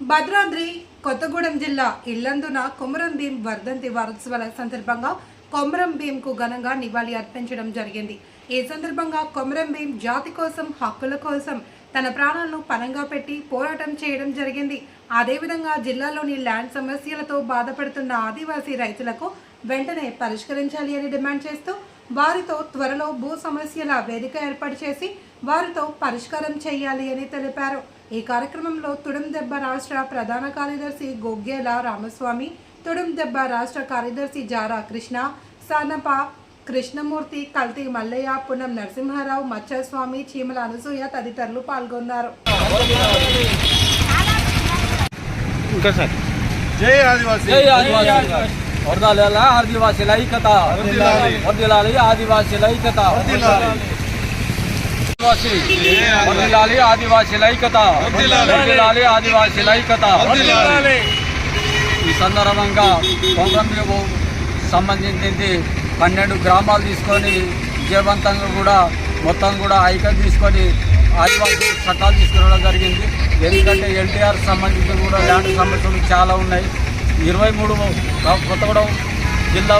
భద్రాద్రి కొత్తగూడెం జిల్లా ఇల్లందున కొమరం భీం వర్ధంతి వారోత్సవాల సందర్భంగా కొమరం భీంకు ఘనంగా నివాళి అర్పించడం జరిగింది. ఈ సందర్భంగా కొమరం భీం జాతి కోసం హక్కుల కోసం తన ప్రాణాలను పనంగా పెట్టి పోరాటం చేయడం జరిగింది. అదేవిధంగా జిల్లాలోని ల్యాండ్ సమస్యలతో బాధపడుతున్న ఆదివాసీ రైతులకు వెంటనే పరిష్కరించాలి అని డిమాండ్ చేస్తూ వారితో త్వరలో భూ సమస్యల వేదిక ఏర్పాటు చేసి వారితో పరిష్కారం చేయాలి అని తెలిపారు. ఈ కార్యక్రమంలో తుడుం దెబ్బ రాష్ట్ర ప్రధాన కార్యదర్శి గొగ్గేల రామస్వామి తుడుం దెబ్బ రాష్ట్ర కార్యదర్శి జారా కృష్ణ సానప కృష్ణమూర్తి కల్తీ మల్లయ్య పునం నరసింహారావు మచ్చస్వామి చీమల అనసూయ తదితరులు పాల్గొన్నారు. ఇంకా సార్. జై ఆదివాసీ. వర్ధాల ఆదివాసీల ఐక్యత. వర్ధిల్లాలి ఆదివాసీల ఐక్యత వర్ధిల్లాలి ఆదివాసీల ఐక్యత. వర్ధిల్లాలి ఆదివాసీల ఐక్యత. ఈ సందర్భంగా కొంగంకు సంబంధించింది పన్నెండు గ్రామాలు తీసుకొని విజయవంతంగా కూడా మొత్తం కూడా ఐక్యత తీసుకొని ఆదివాసీ చట్టాలు తీసుకురావడం జరిగింది. ఎందుకంటే ఎన్టీఆర్ సంబంధించి కూడా ల్యాండ్ సమస్యలు చాలా ఉన్నాయి. ఇరవై మూడు కొత్తగూడెం జిల్లా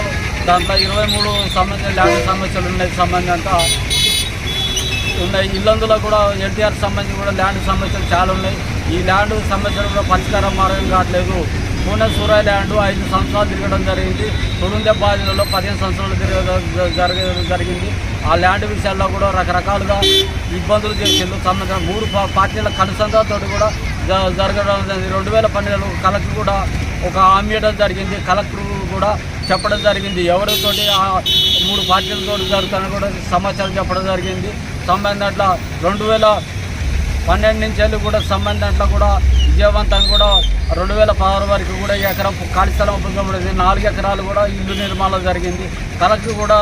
దాంట్లో ఇరవై మూడు సంబంధించిన ల్యాండ్ సమస్యలు ఉన్నాయి. సంబంధంతా ఉన్నాయి. ఇల్లందులో కూడా ఎన్టీఆర్ సంబంధించి కూడా ల్యాండ్ సమస్యలు చాలా ఉన్నాయి. ఈ ల్యాండ్ సమస్యలు కూడా పరిష్కారం మార్గం కావట్లేదు. పూణె సూరాయ్ ల్యాండ్ ఐదు సంవత్సరాలు తిరగడం జరిగింది. తొడుందె బాధితులలో పదిహేను సంవత్సరాలు తిరగడం జరగడం జరిగింది. ఆ ల్యాండ్ విషయాల్లో కూడా రకరకాలుగా ఇబ్బందులు చేసిండు సంబంధించిన మూడు పార్టీల కనుసంధాతో కూడా జరగడం జరిగింది రెండు వేల పన్నెండు కలెక్టర్ కూడా ఒక హామీ ఇవ్వడం జరిగింది. కలెక్టర్ కూడా చెప్పడం జరిగింది. ఎవరితోటి మూడు పార్టీలతో జరుగుతానని కూడా సమాచారం చెప్పడం జరిగింది. సంబంధంట్లో రెండు వేల పన్నెండు నుంచి వెళ్ళి కూడా సంబంధంట్లో కూడా విజయవంతం కూడా రెండు వేల పదహారు వరకు కూడా ఎకరం ఖాళీ స్థలం ఉపయోగపడింది నాలుగు ఎకరాలు కూడా ఇల్లు నిర్మాణం జరిగింది. కలెక్టర్ కూడా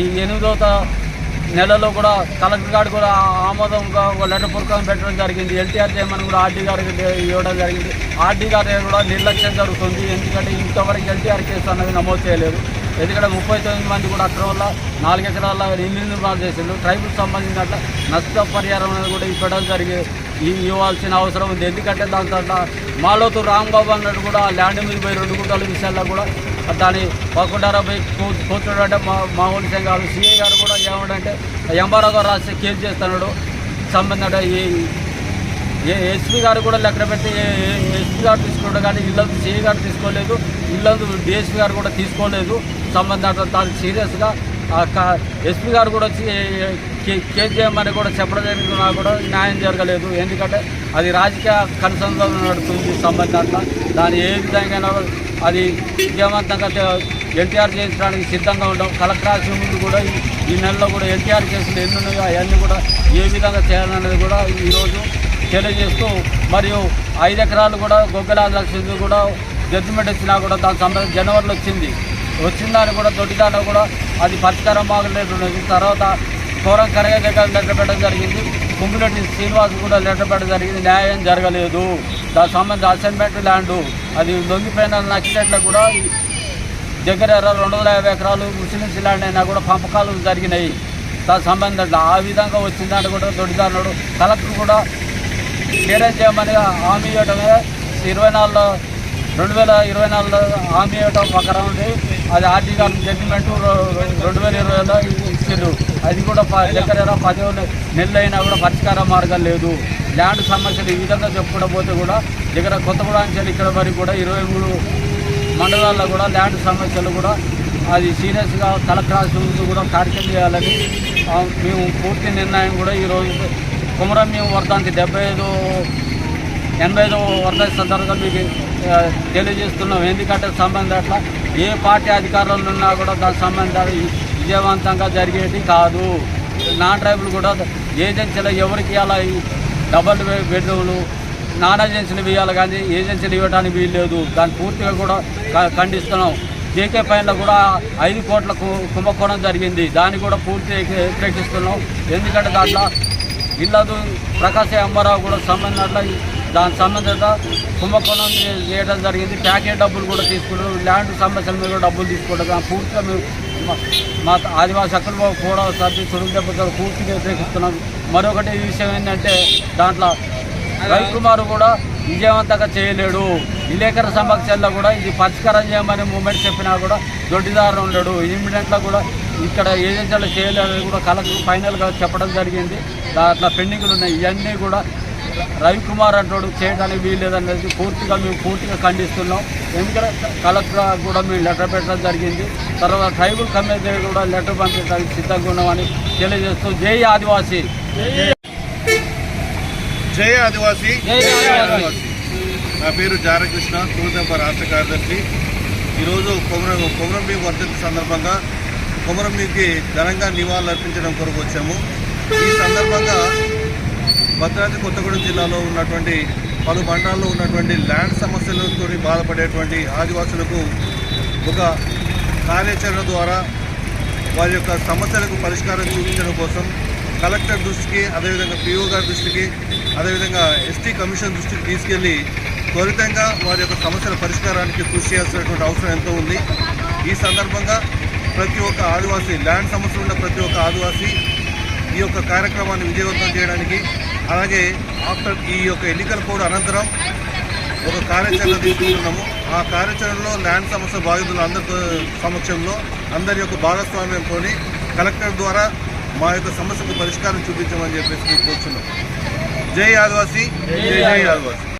ఈ ఎనిమిదవ నెలలో కూడా కలెక్టర్ గారు కూడా ఆమోదంగా ఒక లెటర్ పూర్వకం పెట్టడం జరిగింది. ఎల్టీఆర్ చేయమని కూడా ఆర్డీ గారికి ఇవ్వడం జరిగింది. ఆర్డీ గారి కూడా నిర్లక్ష్యం జరుగుతుంది. ఎందుకంటే ఇంతవరకు ఎల్టీఆర్ కేసు అన్నది నమోదు చేయలేదు. ఎందుకంటే ముప్పై తొమ్మిది మంది కూడా అక్కడ వల్ల నాలుగు ఎకరాల ఇల్లు నిర్మాణం చేసిండ్రు. ట్రైబుల్ సంబంధించినట్ల నష్ట పరిహారం అనేది కూడా ఇవ్వడం జరిగి ఇవ్వాల్సిన అవసరం ఉంది. ఎందుకంటే దాని తర్వాత మాలోతు రాంబాబు అన్నట్టు కూడా ల్యాండ్ మీద పోయి రెండు గుంటల విషయాల్లో కూడా దాని పదకొండారా పోయి కూ- అంటే మా మామూలు విషయం కాదు గారు కూడా ఏమంటే ఎంబారావు గారు రాసి కేసు చేస్తున్నాడు. సంబంధం ఈ ఏ ఎస్పీ గారు కూడా లెక్కన పెట్టి ఎస్పీ గారు తీసుకున్నాడు కానీ ఇల్లందు సిఐ గారు తీసుకోలేదు. ఇల్లందు డిఎస్పీ గారు కూడా తీసుకోలేదు. సంబంధం దానికి సీరియస్గా ఎస్పీ గారు కూడా వచ్చి కే- కేసు చేయమని కూడా చెప్పడం నాకు కూడా న్యాయం జరగలేదు. ఎందుకంటే అది రాజకీయ కనుసంధానం నడుస్తుంది సంబంధంగా దాని ఏ విధంగా అది విజయవంతంగా ఎన్టీఆర్ చేయించడానికి సిద్ధంగా ఉండవు కలెక్టర్ ఆఫీస్ ముందు కూడా ఈ- నెలలో కూడా ఎన్టీఆర్ కేసులు ఎన్ని ఉన్నాయో అవన్నీ కూడా ఏ విధంగా చేయాలనేది కూడా ఈరోజు తెలియజేస్తూ మరియు ఐదు ఎకరాలు కూడా గొగ్గల లక్ష్మి కూడా జడ్జిమెంట్ వచ్చినా కూడా దాని సంబంధించి జనవరిలో వచ్చింది. వచ్చిందని కూడా దొడ్డిదాన కూడా అది పరిష్కారం బాగలేదు తర్వాత కోరం కనగ దగ్గర పెట్టడం జరిగింది. కుంగిరెడ్డి శ్రీనివాస్ కూడా లెటర్ పెట్టడం జరిగింది. న్యాయం జరగలేదు. దానికి సంబంధించి అసైన్మెంట్ ల్యాండ్. అది లొంగిపోయిన నచ్చినట్లు కూడా దగ్గర రెండు వందల యాభై ఎకరాలు ముస్లిమ్స్ ల్యాండ్ అయినా కూడా పంపకాలు జరిగినాయి. దానికి సంబంధం ఆ విధంగా వచ్చిందంటే కూడా దొడ్డిదారుడు కలెక్టర్ కూడా క్లియరెన్స్ చేయమని హామీ ఇవ్వడమే ఇరవై నాలుగులో రెండు వేల ఇరవై నాలుగులో హామీ ఇవ్వటం ప్రకారం ఉంది. అది ఆర్టీ గారి జడ్జిమెంట్ రెండు వేల ఇరవైలో ఇచ్చిండు అది కూడా ప- దగ్గర పది నెలలు అయినా కూడా పరిష్కార మార్గం లేదు. ల్యాండ్ సమస్యలు ఈ విధంగా చెప్పుకుంటూ పోతే కూడా దగ్గర కొత్తగూడ నుంచి ఇక్కడ వరకు కూడా ఇరవై మూడు మండలాల్లో కూడా ల్యాండ్ సమస్యలు కూడా అది సీరియస్గా కలెక్టర్ ఆఫీస్ కూడా కార్యక్రమం చేయాలని మేము పూర్తి నిర్ణయం కూడా ఈరోజు కుమరం మేము వర్ధానికి డెబ్బై ఐదు ఎనభై ఐదు వరద సందర్భంగా మీకు తెలియజేస్తున్నాం. ఎందుకంటే సంబంధం అట్లా ఏ పార్టీ అధికారంలో ఉన్నా కూడా దాని సంబంధాలు విజయవంతంగా జరిగేది కాదు. నాన్ ట్రైబుల్ కూడా ఏజెన్సీలో ఎవరికి అలా డబల్ బెడ్రూమ్లు నాన్ ఏజెన్సీలు వేయాలి కానీ ఏజెన్సీలు ఇవ్వడానికి వీలు లేదు దాన్ని పూర్తిగా కూడా ఖండిస్తున్నాం. జేకే పైన కూడా ఐదు కోట్ల కుంభకోణం జరిగింది. దాన్ని కూడా పూర్తి వ్యతిరేకిస్తున్నాం ఎందుకంటే దాంట్లో ఇల్లదు ప్రకాశ అంబారావు కూడా సంబంధంలో దాని సంబంధిత కుంభకోణం చేయడం జరిగింది. ప్యాకేజ్ డబ్బులు కూడా తీసుకున్నారు. ల్యాండ్ సమస్యల మీద కూడా డబ్బులు దాన్ని పూర్తిగా మేము మా- ఆదివాసీ హక్కులు కూడా సర్ది చురుకు దెబ్బతో పూర్తిగా వ్యతిరేకిస్తున్నాం. మరొకటి ఈ విషయం ఏంటంటే దాంట్లో రవికుమార్ కూడా విజయవంతంగా చేయలేడు. విలేకరుల సమక్షంలో కూడా ఇది పరిష్కారం చేయమని మూమెంట్ చెప్పినా కూడా దొడ్డిదారు ఉండడు. ఇమీడియట్లో కూడా ఇక్కడ ఏజెన్సీలు చేయలేదని కూడా కలెక్టర్ ఫైనల్గా చెప్పడం జరిగింది. దాంట్లో పెండింగ్లు ఉన్నాయి. ఇవన్నీ కూడా రవికుమార్ అంటాడు చేయడానికి వీల్లేదనేది పూర్తిగా మేము పూర్తిగా ఖండిస్తున్నాం. ఎందుకంటే కలెక్టర్ కూడా మేము లెటర్ పెట్టడం జరిగింది. తర్వాత ట్రైబల్ కమిటీ కూడా లెటర్ పంపించడానికి సిద్ధంగా ఉన్నామని తెలియజేస్తూ జై ఆదివాసీ. జై ఆదివాసీ. జై ఆదివాసీ. నా పేరు జారకృష్ణ తూర్దెంప రాష్ట్ర కార్యదర్శి. ఈరోజు కొమరం కొమరం భీం వర్ధంతి సందర్భంగా కొమరం భీంకి ఘనంగా నివాళులు అర్పించడం కొరకు వచ్చాము. ఈ సందర్భంగా భద్రాద్రి కొత్తగూడెం జిల్లాలో ఉన్నటువంటి పలు మండలాల్లో ఉన్నటువంటి ల్యాండ్ సమస్యలతో బాధపడేటువంటి ఆదివాసులకు ఒక కార్యాచరణ ద్వారా వారి యొక్క సమస్యలకు పరిష్కారం చూపించడం కోసం కలెక్టర్ దృష్టికి అదేవిధంగా పిఓ గారి దృష్టికి అదేవిధంగా ఎస్టీ కమిషన్ దృష్టికి తీసుకెళ్ళి త్వరితంగా వారి యొక్క సమస్యల పరిష్కారానికి కృషి చేయాల్సినటువంటి అవసరం ఎంతో ఉంది. ఈ సందర్భంగా ప్రతి ఒక్క ఆదివాసీ ల్యాండ్ సమస్య ఉన్న ప్రతి ఒక్క ఆదివాసీ ఈ యొక్క కార్యక్రమాన్ని విజయవంతం చేయడానికి అలాగే ఆఫ్టర్ ఈ యొక్క ఎన్నికల కోడ్ అనంతరం ఒక కార్యాచరణ తీసుకుంటున్నాము. ఆ కార్యాచరణలో ల్యాండ్ సమస్య బాధితులు అందరి సమక్షంలో అందరి యొక్క భాగస్వామ్యంతో కలెక్టర్ ద్వారా మా యొక్క సమస్యకు పరిష్కారం చూపించమని చెప్పేసి మీకు కోరుచున్నాం. జై ఆదివాసీ. జై జై ఆదివాసీ.